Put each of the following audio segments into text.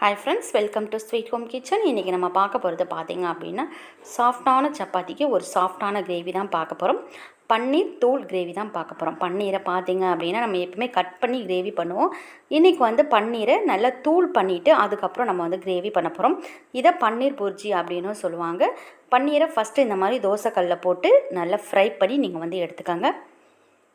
Hi friends welcome to sweet home kitchen இன்றைக்கி நம்ம பார்க்க போகிறது பார்த்தீங்க அப்படின்னா சாஃப்டான சப்பாத்திக்கு ஒரு சாஃப்டான கிரேவி தான் பார்க்க போகிறோம் பன்னீர் தூள் கிரேவி தான் பார்க்க போகிறோம் பன்னீரை பார்த்திங்க அப்படின்னா நம்ம எப்பவுமே கட் பண்ணி கிரேவி பண்ணுவோம். இன்றைக்கி வந்து பன்னீரை நல்லா தூள் பண்ணிவிட்டு அதுக்கப்புறம் நம்ம வந்து கிரேவி பண்ண போகிறோம் இதை பன்னீர் புர்ஜி அப்படின்னு சொல்லுவாங்க. பன்னீரை ஃபஸ்ட்டு இந்த மாதிரி தோசைக்கல்லில் போட்டு நல்லா ஃப்ரை பண்ணி நீங்கள் வந்து எடுத்துக்கோங்க.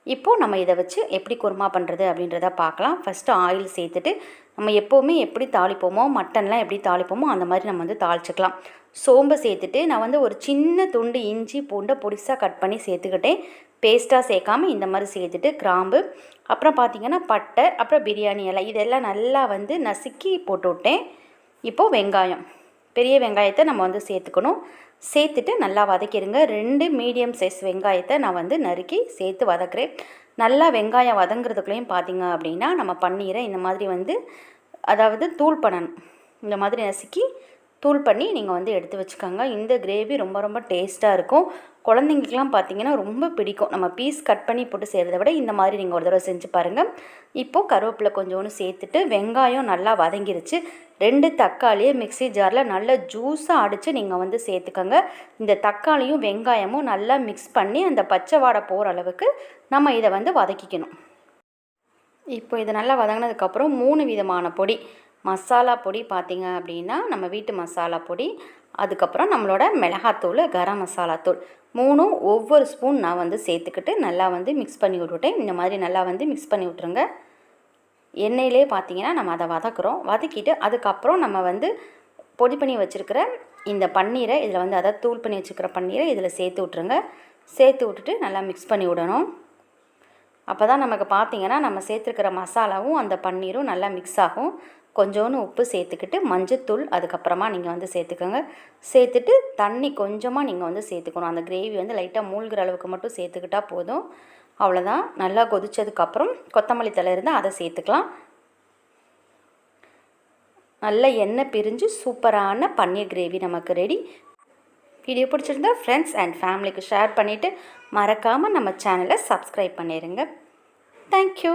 இப்போது நம்ம இதை வச்சு எப்படி குருமா பண்ணுறது அப்படின்றத பார்க்கலாம். ஃபஸ்ட்டு ஆயில் சேர்த்துட்டு நம்ம எப்போவுமே எப்படி தாளிப்போமோ மட்டன்லாம் எப்படி தாளிப்போமோ அந்த மாதிரி நம்ம வந்து தாளிச்சிக்கலாம். சோம்பு சேர்த்துட்டு நான் வந்து ஒரு சின்ன துண்டு இஞ்சி பூண்டை பொடிசாக கட் பண்ணி சேர்த்துக்கிட்டேன். பேஸ்ட்டாக சேர்க்காமல் இந்த மாதிரி சேர்த்துட்டு கிராம்பு அப்புறம் பார்த்திங்கன்னா பட்டை அப்புறம் பிரியாணி இலை இதெல்லாம் நல்லா வந்து நசுக்கி போட்டு விட்டேன். இப்போது வெங்காயம். பெரிய வெங்காயத்தை நம்ம வந்து சேர்த்துக்கணும். சேர்த்துட்டு நல்லா வதக்கிடுங்க. ரெண்டு மீடியம் சைஸ் வெங்காயத்தை நான் வந்து நறுக்கி சேர்த்து வதக்குறேன். நல்லா வெங்காயம் வதங்குறதுக்குள்ளேயும் பார்த்தீங்க அப்படின்னா நம்ம பன்னீரை இந்த மாதிரி வந்து அதாவது தூள் பண்ணணும் இந்த மாதிரி நசுக்கி தூள் பண்ணி நீங்கள் வந்து எடுத்து வச்சுக்கோங்க. இந்த கிரேவி ரொம்ப ரொம்ப டேஸ்ட்டாக இருக்கும். குழந்தைங்களுக்குலாம் பார்த்தீங்கன்னா ரொம்ப பிடிக்கும். நம்ம பீஸ் கட் பண்ணி போட்டு செய்கிறத விட இந்த மாதிரி நீங்கள் ஒரு தடவை செஞ்சு பாருங்கள் இப்போது கருவேப்பிலை கொஞ்சோண்டு சேர்த்துட்டு வெங்காயம் நல்லா வதங்கிருச்சு. ரெண்டு தக்காளியை மிக்சி ஜாரில் நல்லா ஜூஸாக அடித்து நீங்கள் வந்து சேர்த்துக்கோங்க. இந்த தக்காளியும் வெங்காயமும் நல்லா மிக்ஸ் பண்ணி அந்த பச்சை வாடை போகிற அளவுக்கு நம்ம இதை வந்து வதக்கிக்கணும். இப்போ இது நல்லா வதங்கினதுக்கப்புறம் மூணு விதமான பொடி. மசாலா பொடி பார்த்திங்க அப்படின்னா நம்ம வீட்டு மசாலா பொடி அதுக்கப்புறம் நம்மளோட மிளகாத்தூள் கரம் மசாலா தூள். மூணும் ஒவ்வொரு ஸ்பூன் நான் வந்து சேர்த்துக்கிட்டு நல்லா வந்து மிக்ஸ் பண்ணி விட்டுவிட்டேன் இந்த மாதிரி நல்லா வந்து மிக்ஸ் பண்ணி விட்ருங்க எண்ணெயிலே பார்த்தீங்கன்னா நம்ம அதை வதக்குறோம். வதக்கிட்டு அதுக்கப்புறம் நம்ம வந்து பொடி பண்ணி வச்சுருக்கிற இந்த பன்னீரை இதில் வந்து அதை தூள் பண்ணி வச்சுருக்கிற பன்னீரை இதில் சேர்த்து விட்ருங்க சேர்த்து விட்டுட்டு நல்லா மிக்ஸ் பண்ணி விடணும். அப்போ தான் நமக்கு பார்த்திங்கன்னா நம்ம சேர்த்துருக்கிற மசாலாவும் அந்த பன்னீரும் நல்லா மிக்ஸ் ஆகும். கொஞ்சோண்டு உப்பு சேர்த்துக்கிட்டு மஞ்சத்தூள் அதுக்கப்புறமா நீங்கள் வந்து சேர்த்துக்கோங்க. சேர்த்துட்டு தண்ணி கொஞ்சமாக நீங்கள் வந்து சேர்த்துக்கணும். அந்த கிரேவி வந்து லைட்டாக மூழ்கிற அளவுக்கு மட்டும் சேர்த்துக்கிட்டால் போதும். அவ்வளோதான் நல்லா கொதித்ததுக்கப்புறம் கொத்தமல்லி தலை இருந்தால் அதை சேர்த்துக்கலாம். நல்ல எண்ணெய் பிரிஞ்சு சூப்பரான பன்னீர் கிரேவி நமக்கு ரெடி வீடியோ பிடிச்சிருந்தா ஃப்ரெண்ட்ஸ் அண்ட் ஃபேமிலிக்கு ஷேர் பண்ணிவிட்டு மறக்காமல் நம்ம சேனலை சப்ஸ்கிரைப் பண்ணிடுங்க தேங்க்யூ